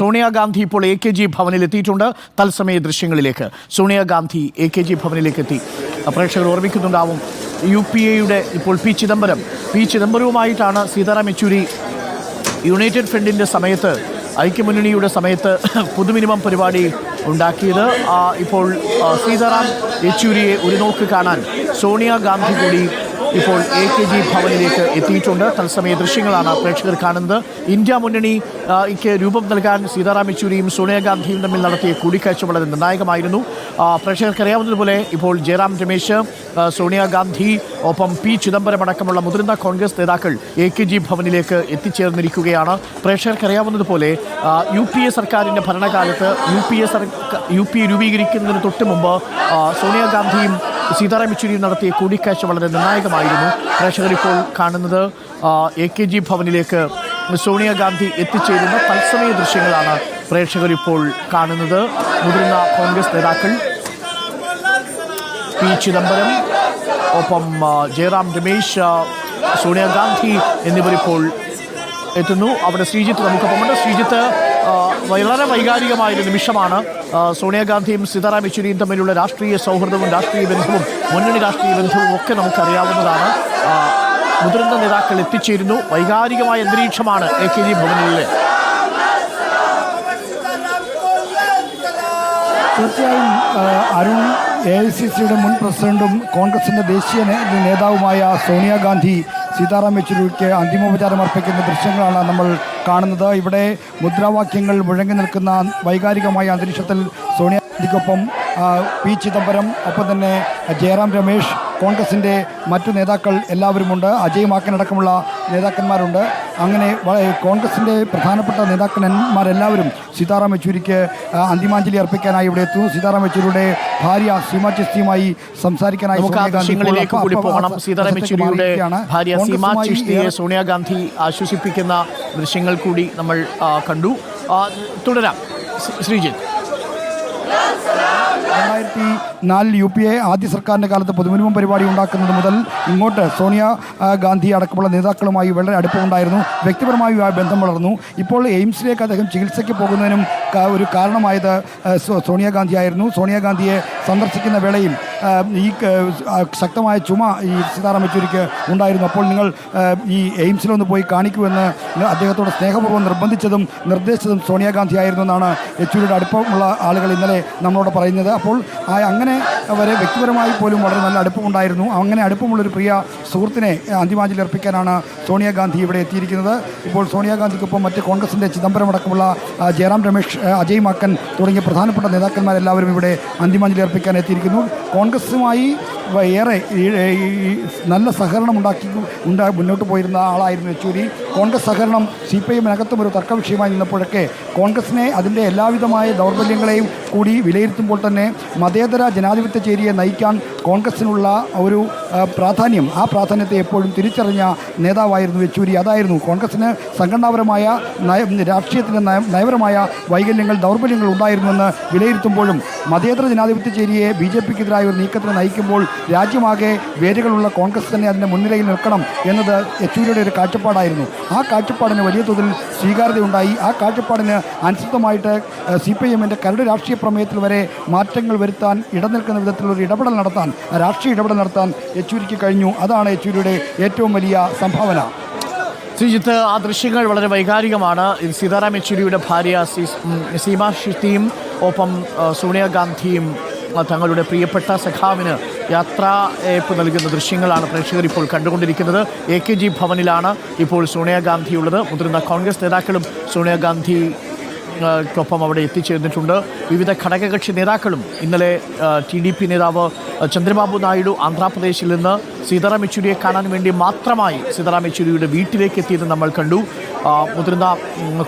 സോണിയാഗാന്ധി ഇപ്പോൾ A K G ഭവനിൽ എത്തിയിട്ടുണ്ട് തത്സമയ ദൃശ്യങ്ങളിലേക്ക്. സോണിയാഗാന്ധി എ കെ ജി ഭവനിലേക്ക് എത്തി പ്രേക്ഷകർ ഓർമ്മിക്കുന്നുണ്ടാവും യു പി എയുടെ ഇപ്പോൾ പി ചിദംബരം. പി ചിദംബരവുമായിട്ടാണ് സീതാറാം യെച്ചൂരി യുണൈറ്റഡ് ഫ്രണ്ടിന്റെ സമയത്ത് ഐക്യമുന്നണിയുടെ സമയത്ത് പൊതുമിനിമം പരിപാടി ഉണ്ടാക്കിയത്. ഇപ്പോൾ സീതാറാം യെച്ചൂരിയെ ഒരു നോക്ക് കാണാൻ സോണിയാഗാന്ധി കൂടി ഇപ്പോൾ എ കെ ജി ഭവനിലേക്ക് എത്തിയിട്ടുണ്ട്. തത്സമയ ദൃശ്യങ്ങളാണ് പ്രേക്ഷകർ കാണുന്നത്. ഇന്ത്യ മുന്നണിക്ക് രൂപം നൽകാൻ സീതാറാം യെച്ചൂരിയും സോണിയാഗാന്ധിയും തമ്മിൽ നടത്തിയ കൂടിക്കാഴ്ച വളരെ നിർണായകമായിരുന്നു. പ്രേക്ഷകർക്കറിയാവുന്നതുപോലെ ഇപ്പോൾ ജയറാം രമേശ് സോണിയാഗാന്ധി ഒപ്പം പി ചിദംബരം അടക്കമുള്ള മുതിർന്ന കോൺഗ്രസ് നേതാക്കൾ എ കെ ജി ഭവനിലേക്ക് എത്തിച്ചേർന്നിരിക്കുകയാണ്. പ്രേക്ഷകർക്കറിയാവുന്നതുപോലെ യു പി എ സർക്കാരിന്റെ ഭരണകാലത്ത് യു പി എ സർക്കാർ യു പി എ രൂപീകരിക്കുന്നതിന് തൊട്ട് മുമ്പ് സോണിയാഗാന്ധിയും സീതാറാം യെച്ചൂരി നടത്തിയ കൂടിക്കാഴ്ച വളരെ നിർണായകമായിരുന്നു. പ്രേക്ഷകർ ഇപ്പോൾ കാണുന്നത് എ കെ ജി ഭവനിലേക്ക് സോണിയാഗാന്ധി എത്തിച്ചേരുന്ന തത്സമയ ദൃശ്യങ്ങളാണ് പ്രേക്ഷകർ ഇപ്പോൾ കാണുന്നത്. മുതിർന്ന കോൺഗ്രസ് നേതാക്കൾ പി ചിദംബരം ഒപ്പം ജയറാം രമേശ് സോണിയാഗാന്ധി എന്നിവരിപ്പോൾ എത്തുന്നു. അവിടെ ശ്രീജിത്ത് നമുക്കൊപ്പമുണ്ട്. ശ്രീജിത്ത് വളരെ വൈകാരികമായൊരു നിമിഷമാണ്. സോണിയാഗാന്ധിയും സീതാറാം യെച്ചൂരിയും തമ്മിലുള്ള രാഷ്ട്രീയ സൗഹൃദവും രാഷ്ട്രീയ ബന്ധവും മുന്നണി രാഷ്ട്രീയ ബന്ധവും ഒക്കെ നമുക്കറിയാവുന്നതാണ്. മുതിർന്ന നേതാക്കൾ എത്തിച്ചേരുന്നു. വൈകാരികമായ അന്തരീക്ഷമാണ് എ കെ ജി ഭവനിലെ. തീർച്ചയായും അരുൺ എ ഐ സി സിയുടെ മുൻ പ്രസിഡന്റും കോൺഗ്രസിന്റെ ദേശീയ നേതാവുമായ സോണിയാഗാന്ധി സീതാറാം യെച്ചൂരിക്ക് അന്തിമോപചാരം അർപ്പിക്കുന്ന ദൃശ്യങ്ങളാണ് നമ്മൾ കാണുന്നത്. ഇവിടെ മുദ്രാവാക്യങ്ങൾ മുഴങ്ങി നിൽക്കുന്ന വൈകാരികമായ അന്തരീക്ഷത്തിൽ സോണിയാഗാന്ധിക്കൊപ്പം പി ചിദംബരം ഒപ്പം തന്നെ ജയറാം രമേശ് കോൺഗ്രസിന്റെ മറ്റു നേതാക്കൾ എല്ലാവരുമുണ്ട്. അജയ് മാക്കനടക്കമുള്ള നേതാക്കന്മാരുണ്ട്. അങ്ങനെ കോൺഗ്രസിന്റെ പ്രധാനപ്പെട്ട നേതാക്കന്മാരെല്ലാവരും സീതാറാം യെച്ചൂരിക്ക് അന്തിമാഞ്ജലി അർപ്പിക്കാനായി ഇവിടെ എത്തുന്നു. സീതാറാം യെച്ചൂരിയുടെ ഭാര്യ സീമാ ചിസ്തിയുമായി സംസാരിക്കാനായി സോണിയാഗാന്ധി ആശ്വസിപ്പിക്കുന്ന ദൃശ്യങ്ങൾ കൂടി നമ്മൾ കണ്ടു. തുടരാം. ശ്രീജിത്ത്. രണ്ടായിരത്തി നാലിൽ യു പി എ ആദ്യ സർക്കാരിന്റെ കാലത്ത് പൊതുമിനിമം പരിപാടി ഉണ്ടാക്കുന്നത് മുതൽ ഇങ്ങോട്ട് സോണിയ ഗാന്ധി അടക്കമുള്ള നേതാക്കളുമായി വളരെ അടുപ്പമുണ്ടായിരുന്നു. വ്യക്തിപരമായി ബന്ധം വളർന്നു. ഇപ്പോൾ എയിംസിലേക്ക് അദ്ദേഹം ചികിത്സയ്ക്ക് പോകുന്നതിനും ഒരു കാരണമായത് സോണിയാഗാന്ധി ആയിരുന്നു. സോണിയാഗാന്ധിയെ സന്ദർശിക്കുന്ന വേളയിൽ ഈ ശക്തമായ ചുമ ഈ സീതാറാം യെച്ചൂരിക്ക് ഉണ്ടായിരുന്നു. അപ്പോൾ നിങ്ങൾ ഈ എയിംസിലൊന്ന് പോയി കാണിക്കുമെന്ന് അദ്ദേഹത്തോട് സ്നേഹപൂർവം നിർബന്ധിച്ചതും നിർദ്ദേശിച്ചതും സോണിയാഗാന്ധി ആയിരുന്നു എന്നാണ് യെച്ചൂരിയുടെ അടുപ്പമുള്ള ആളുകൾ ഇന്നലെ നമ്മളോട് പറയുന്നത്. അപ്പോൾ അങ്ങനെ വരെ വ്യക്തിപരമായി പോലും വളരെ നല്ല അടുപ്പമുണ്ടായിരുന്നു. അങ്ങനെ അടുപ്പമുള്ളൊരു പ്രിയ സുഹൃത്തിനെ അന്തിമാഞ്ജലി അർപ്പിക്കാനാണ് സോണിയാഗാന്ധി ഇവിടെ എത്തിയിരിക്കുന്നത്. ഇപ്പോൾ സോണിയാഗാന്ധിക്കൊപ്പം മറ്റ് കോൺഗ്രസിന്റെ ചിദംബരം അടക്കമുള്ള ജയറാം രമേശ് അജയ് മാക്കൻ തുടങ്ങിയ പ്രധാനപ്പെട്ട നേതാക്കന്മാരെല്ലാവരും ഇവിടെ അന്തിമാഞ്ജലി അർപ്പിക്കാൻ എത്തിയിരിക്കുന്നു. കോൺഗ്രസുമായി ഏറെ നല്ല സഹകരണം ഉണ്ടാക്കി ഉണ്ടാ മുന്നോട്ട് പോയിരുന്ന ആളായിരുന്നു യെച്ചൂരി. കോൺഗ്രസ് സഹകരണം സി പി എമ്മിനകത്തും ഒരു തർക്ക വിഷയമായി നിന്നപ്പോഴൊക്കെ കോൺഗ്രസിനെ അതിന്റെ എല്ലാവിധമായ ദൗർബല്യങ്ങളെയും കൂടി വിലയിരുത്തുമ്പോൾ തന്നെ മതേതര ജനാധിപത്യ ചേരിയെ നയിക്കാൻ കോൺഗ്രസിനുള്ള ഒരു പ്രാധാന്യം ആ പ്രാധാന്യത്തെ എപ്പോഴും തിരിച്ചറിഞ്ഞ നേതാവായിരുന്നു യെച്ചൂരി. അതായിരുന്നു കോൺഗ്രസിന് സംഘടനാപരമായ രാഷ്ട്രീയത്തിന്റെ നയപരമായ വൈകല്യങ്ങൾ ദൗർബല്യങ്ങൾ ഉണ്ടായിരുന്നുവെന്ന് വിലയിരുത്തുമ്പോഴും മതേതര ജനാധിപത്യ ചേരിയെ ബി ജെ പിക്കെതിരായ ഒരു നീക്കത്തിന് നയിക്കുമ്പോൾ രാജ്യമാകെ വേരുകളുള്ള കോൺഗ്രസ് തന്നെ അതിന്റെ മുൻനിരയിൽ നിൽക്കണം എന്നത് യെച്ചൂരിയുടെ ഒരു കാഴ്ചപ്പാടായിരുന്നു. ആ കാഴ്ചപ്പാടിന് വലിയ തോതിൽ സ്വീകാര്യതയുണ്ടായി. ആ കാഴ്ചപ്പാടിന് അനുസൃതമായിട്ട് സി പി എമ്മിന്റെ കരട് രാഷ്ട്രീയ പ്രമേയത്തിൽ വരെ മാറ്റങ്ങൾ വരുത്താൻ ഇടനിൽക്കുന്ന വിധത്തിലുള്ള ഒരു ഇടപെടൽ നടത്താൻ രാഷ്ട്രീയ ഇടപെടൽ നടത്താൻ യെച്ചൂരിക്ക് കഴിഞ്ഞു. അതാണ് യെച്ചൂരിയുടെ ഏറ്റവും വലിയ സംഭാവന. ശ്രീജിത്ത് ആ ദൃശ്യങ്ങൾ വളരെ വൈകാരികമാണ്. സീതാറാം യെച്ചൂരിയുടെ ഭാര്യ സീമ ഷിത്തിയും ഒപ്പം സോണിയാഗാന്ധിയും തങ്ങളുടെ പ്രിയപ്പെട്ട സഖാവിന് യാത്രായപ്പ് നൽകുന്ന ദൃശ്യങ്ങളാണ് പ്രേക്ഷകർ ഇപ്പോൾ കണ്ടുകൊണ്ടിരിക്കുന്നത്. എ കെ ജി ഭവനിലാണ് ഇപ്പോൾ സോണിയാഗാന്ധി ഉള്ളത് മുതിർന്ന കോൺഗ്രസ് നേതാക്കളും സോണിയാഗാന്ധി ക്കൊപ്പം അവിടെ എത്തിച്ചേർന്നിട്ടുണ്ട്. വിവിധ ഘടകകക്ഷി നേതാക്കളും ഇന്നലെ ടി ഡി പി നേതാവ് ചന്ദ്രബാബു നായിഡു ആന്ധ്രാപ്രദേശിൽ നിന്ന് സീതാറാം യെച്ചൂരിയെ കാണാൻ വേണ്ടി മാത്രമായി സീതാറാം യെച്ചൂരിയുടെ വീട്ടിലേക്ക് എത്തിയത് നമ്മൾ കണ്ടു. മുതിർന്ന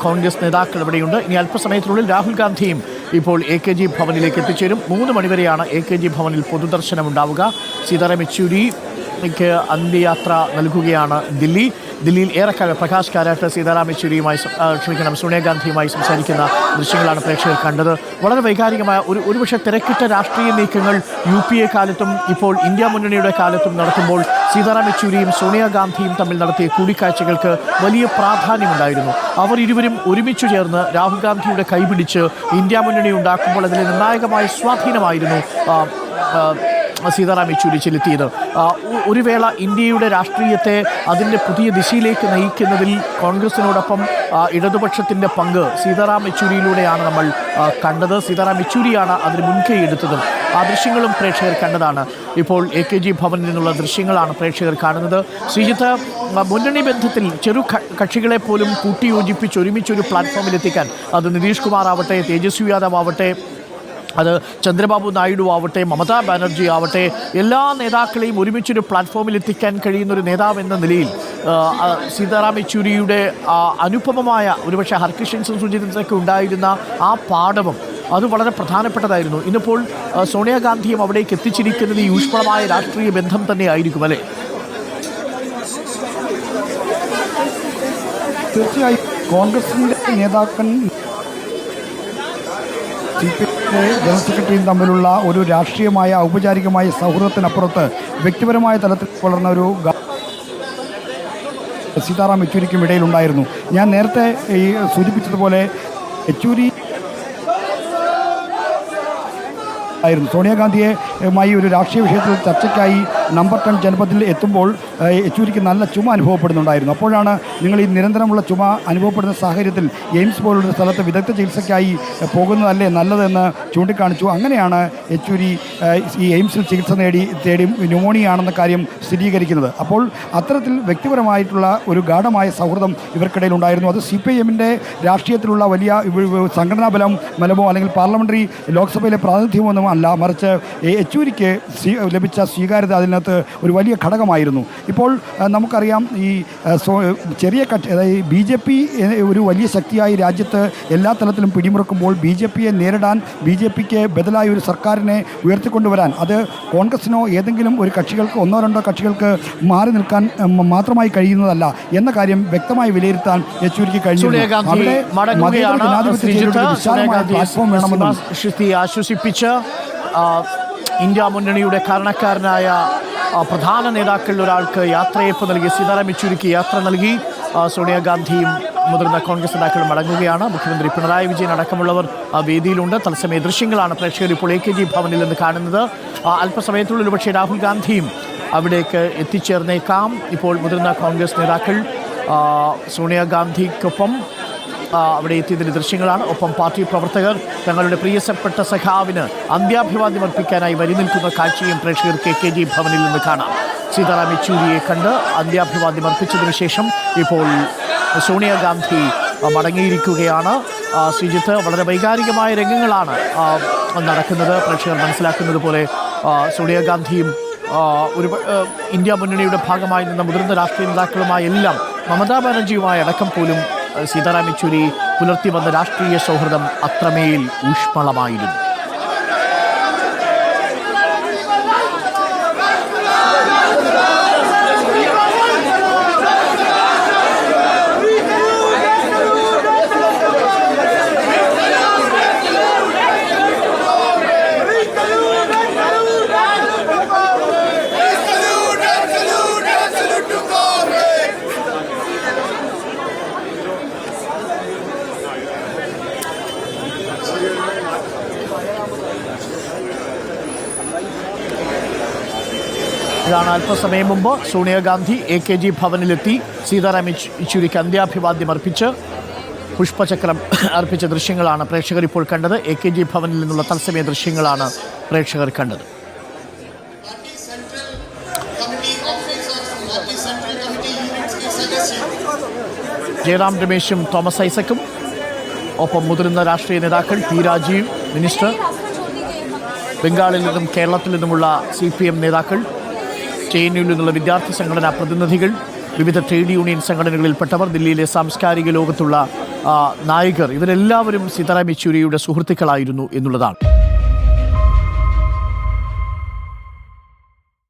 കോൺഗ്രസ് നേതാക്കൾ ഇവിടെയുണ്ട്. ഇനി അല്പസമയത്തിനുള്ളിൽ രാഹുൽ ഗാന്ധിയും ഇപ്പോൾ എ കെ ജി ഭവനിലേക്ക് എത്തിച്ചേരും. മൂന്ന് മണിവരെയാണ് എ കെ ജി ഭവനിൽ പൊതുദർശനം ഉണ്ടാവുക സീതാറാം യെച്ചൂരിക്ക് അന്ത്യയാത്ര നൽകുകയാണ് ദില്ലി. ദില്ലിയിൽ ഏറെക്കാലം പ്രകാശ് കാരാട്ട് സീതാറാം യെച്ചൂരിയുമായി ക്ഷമിക്കണം സോണിയാഗാന്ധിയുമായി സംസാരിക്കുന്ന ദൃശ്യങ്ങളാണ് പ്രേക്ഷകർ കണ്ടത്. വളരെ വൈകാരികമായ ഒരു ഒരുപക്ഷെ തിരക്കിട്ട രാഷ്ട്രീയ നീക്കങ്ങൾ യു പി എ കാലത്തും ഇപ്പോൾ ഇന്ത്യ മുന്നണിയുടെ കാലത്തും നടത്തുമ്പോൾ സീതാറാം യെച്ചൂരിയും സോണിയാഗാന്ധിയും തമ്മിൽ നടത്തിയ കൂടിക്കാഴ്ചകൾക്ക് വലിയ പ്രാധാന്യമുണ്ടായിരുന്നു. അവർ ഇരുവരും ഒരുമിച്ച് ചേർന്ന് രാഹുൽ ഗാന്ധിയുടെ കൈപിടിച്ച് ഇന്ത്യ മുന്നണി ഉണ്ടാക്കുമ്പോൾ അതിലെ നിർണായകമായ സ്വാധീനമായിരുന്നു സീതാറാം യെച്ചൂരി ചെലുത്തിയത്. ഒരു വേള ഇന്ത്യയുടെ രാഷ്ട്രീയത്തെ അതിന്റെ പുതിയ ദിശയിലേക്ക് നയിക്കുന്നതിൽ കോൺഗ്രസിനോടൊപ്പം ഇടതുപക്ഷത്തിന്റെ പങ്ക് സീതാറാം യെച്ചൂരിയിലൂടെയാണ് നമ്മൾ കണ്ടത്. സീതാറാം യെച്ചൂരിയാണ് അതിന് മുൻകൈ എടുത്തതും. ആ ദൃശ്യങ്ങളും പ്രേക്ഷകർ കണ്ടതാണ്. ഇപ്പോൾ എ കെ ജി ഭവനിൽ നിന്നുള്ള ദൃശ്യങ്ങളാണ് പ്രേക്ഷകർ കാണുന്നത്. ശ്രീജിത്ത് മുന്നണി ബന്ധത്തിൽ ചെറു കക്ഷികളെ പോലും കൂട്ടിയോജിപ്പിച്ച് ഒരുമിച്ചൊരു പ്ലാറ്റ്ഫോമിലെത്തിക്കാൻ അത് നിതീഷ് കുമാർ ആവട്ടെ തേജസ്വി യാദവ് ആവട്ടെ അത് ചന്ദ്രബാബു നായിഡു ആവട്ടെ മമതാ ബാനർജി ആവട്ടെ എല്ലാ നേതാക്കളെയും ഒരുമിച്ചൊരു പ്ലാറ്റ്ഫോമിൽ എത്തിക്കാൻ കഴിയുന്ന ഒരു നേതാവ് എന്ന നിലയിൽ സീതാറാം യെച്ചൂരിയുടെ അനുപമമായ ഒരുപക്ഷെ ഹർകൃഷ്ണൻസും സുജിതൻസൊക്കെ ഉണ്ടായിരുന്ന ആ പാഠവും അത് വളരെ പ്രധാനപ്പെട്ടതായിരുന്നു. ഇന്നിപ്പോൾ സോണിയാഗാന്ധിയും അവിടേക്ക് എത്തിച്ചിരിക്കുന്നത് ഈ ഊഷ്മളമായ രാഷ്ട്രീയ ബന്ധം തന്നെ ആയിരിക്കും അല്ലേ? തീർച്ചയായും കോൺഗ്രസിന്റെ പി എമ്മിന്റെ ജനറൽ സെക്രട്ടറിയും തമ്മിലുള്ള ഒരു രാഷ്ട്രീയമായ ഔപചാരികമായ സൗഹൃദത്തിനപ്പുറത്ത് വ്യക്തിപരമായ തലത്തിൽ വളർന്ന ഒരു സീതാറാം യെച്ചൂരിക്കും ഇടയിലുണ്ടായിരുന്നു. ഞാൻ നേരത്തെ ഈ സൂചിപ്പിച്ചതുപോലെ യെച്ചൂരി ആയിരുന്നു. സോണിയാഗാന്ധിയുമായി ഒരു രാഷ്ട്രീയ വിഷയത്തിൽ ചർച്ചയ്ക്കായി നമ്പർ ടെൻ ജനപഥത്തിൽ എത്തുമ്പോൾ യെച്ചൂരിക്ക് നല്ല ചുമ അനുഭവപ്പെടുന്നുണ്ടായിരുന്നു. അപ്പോഴാണ് നിങ്ങൾ ഈ നിരന്തരമുള്ള ചുമ അനുഭവപ്പെടുന്ന സാഹചര്യത്തിൽ എയിംസ് പോലുള്ള സ്ഥലത്ത് വിദഗ്ധ ചികിത്സയ്ക്കായി പോകുന്നതല്ലേ നല്ലതെന്ന് ചൂണ്ടിക്കാണിച്ചു. അങ്ങനെയാണ് യെച്ചൂരി ഈ എയിംസിൽ ചികിത്സ നേടി തേടി ന്യൂമോണിയാണെന്ന കാര്യം സ്ഥിരീകരിക്കുന്നത്. അപ്പോൾ അത്തരത്തിൽ വ്യക്തിപരമായിട്ടുള്ള ഒരു ഗാഠമായ സൗഹൃദം ഇവർക്കിടയിൽ ഉണ്ടായിരുന്നു. അത് സി പി എമ്മിന്റെ രാഷ്ട്രീയത്തിലുള്ള വലിയ സംഘടനാ ബലം ബലമോ അല്ലെങ്കിൽ പാർലമെന്ററി ലോക്സഭയിലെ പ്രാതിനിധ്യമോ ഒന്നും അല്ല. മറിച്ച് യെച്ചൂരിക്ക് ലഭിച്ച സ്വീകാര്യത അതിനകത്ത് ഒരു വലിയ ഘടകമായിരുന്നു. ഇപ്പോൾ നമുക്കറിയാം ഈ ചെറിയ കക്ഷി അതായത് ബി ജെ പി ഒരു വലിയ ശക്തിയായി രാജ്യത്ത് എല്ലാ തലത്തിലും പിടിമുറുക്കുമ്പോൾ ബി ജെ പിയെ നേരിടാൻ ബി ജെ പിക്ക് ബദലായി ഒരു സർക്കാരിനെ ഉയർത്തിക്കൊണ്ടുവരാൻ അത് കോൺഗ്രസിനോ ഏതെങ്കിലും ഒരു കക്ഷികൾക്ക് ഒന്നോ രണ്ടോ കക്ഷികൾക്ക് മാറി നിൽക്കാൻ മാത്രമായി കഴിയുന്നതല്ല എന്ന കാര്യം വ്യക്തമായി വിലയിരുത്താൻ യെച്ചൂരിക്ക് കഴിഞ്ഞു അവിടെ മതേതര മടങ്ങുകയാണ് ജനാധിപത്യ വിശാലമായ പ്ലാറ്റ്ഫോം വേണമെന്നും ആശ്വസിപ്പിച്ച് ഇന്ത്യ മുന്നണിയുടെ കാരണക്കാരനായ പ്രധാന നേതാക്കളിൽ ഒരാൾക്ക് യാത്രയപ്പ് നൽകി സീതാറാം യെച്ചൂരിക്ക് യാത്ര നൽകി. സോണിയാഗാന്ധിയും മുതിർന്ന കോൺഗ്രസ് നേതാക്കളും മടങ്ങുകയാണ് മുഖ്യമന്ത്രി പിണറായി വിജയൻ അടക്കമുള്ളവർ വേദിയിലുണ്ട്. തത്സമയ ദൃശ്യങ്ങളാണ് പ്രേക്ഷകർ ഇപ്പോൾ എ കെ ജി ഭവനിൽ നിന്ന് കാണുന്നത്. അല്പസമയത്തുള്ളിൽ പക്ഷേ രാഹുൽ ഗാന്ധിയും അവിടേക്ക് എത്തിച്ചേർന്നേക്കാം. ഇപ്പോൾ മുതിർന്ന കോൺഗ്രസ് നേതാക്കൾ സോണിയാഗാന്ധിക്കൊപ്പം അവിടെ എത്തിയതിന്റെ ദൃശ്യങ്ങളാണ്. ഒപ്പം പാർട്ടി പ്രവർത്തകർ തങ്ങളുടെ പ്രിയപ്പെട്ട സഖാവിന് അന്ത്യാഭിവാദ്യം അർപ്പിക്കാനായി വരി നിൽക്കുന്ന കാഴ്ചയും പ്രേക്ഷകർ കെ കെ ജി ഭവനിൽ നിന്ന് കാണാം. സീതാറാം യെച്ചൂരിയെ കണ്ട് അന്ത്യാഭിവാദ്യം അർപ്പിച്ചതിന് ശേഷം ഇപ്പോൾ സോണിയാഗാന്ധി മടങ്ങിയിരിക്കുകയാണ്. ശ്രീജിത്ത് വളരെ വൈകാരികമായ രംഗങ്ങളാണ് നടക്കുന്നത്. പ്രേക്ഷകർ മനസ്സിലാക്കുന്നത് പോലെ സോണിയാഗാന്ധിയും ഒരു ഇന്ത്യ മുന്നണിയുടെ ഭാഗമായി നിന്ന മുതിർന്ന രാഷ്ട്രീയ നേതാക്കളുമായി എല്ലാം മമതാ ബാനർജിയുമായി അടക്കം പോലും സീതാറാം യെച്ചൂരി പുലർത്തി വന്ന രാഷ്ട്രീയ സൗഹൃദം അത്രമേൽ ഊഷ്മളമായിരുന്നു. ഇതാണ് അല്പസമയം മുമ്പ് Sonia Gandhi A K G ഭവനിലെത്തി. Sitaram യെച്ചൂരിക്ക് അന്ത്യാഭിവാദ്യം അർപ്പിച്ച് പുഷ്പചക്രം അർപ്പിച്ച ദൃശ്യങ്ങളാണ് പ്രേക്ഷകർ ഇപ്പോൾ കണ്ടത്. എ കെ ജി ഭവനിൽ നിന്നുള്ള തത്സമയ ദൃശ്യങ്ങളാണ് പ്രേക്ഷകർ കണ്ടത്. ജയറാം രമേശും തോമസ് ഐസക്കും ഒപ്പം മുതിർന്ന രാഷ്ട്രീയ നേതാക്കൾ പി രാജീവ് മിനിസ്റ്റർ ബംഗാളിൽ നിന്നും കേരളത്തിൽ നിന്നുമുള്ള സി പി എം നേതാക്കൾ ജെ എൻ നിന്നുള്ള വിദ്യാർത്ഥി സംഘടനാ പ്രതിനിധികൾ വിവിധ ട്രേഡ് യൂണിയൻ സംഘടനകളിൽപ്പെട്ടവർ ദില്ലിയിലെ സാംസ്കാരിക ലോകത്തുള്ള നായകർ. ഇവരെല്ലാവരും സീതാറാം യെച്ചൂരിയുടെ സുഹൃത്തുക്കളായിരുന്നു എന്നുള്ളതാണ്.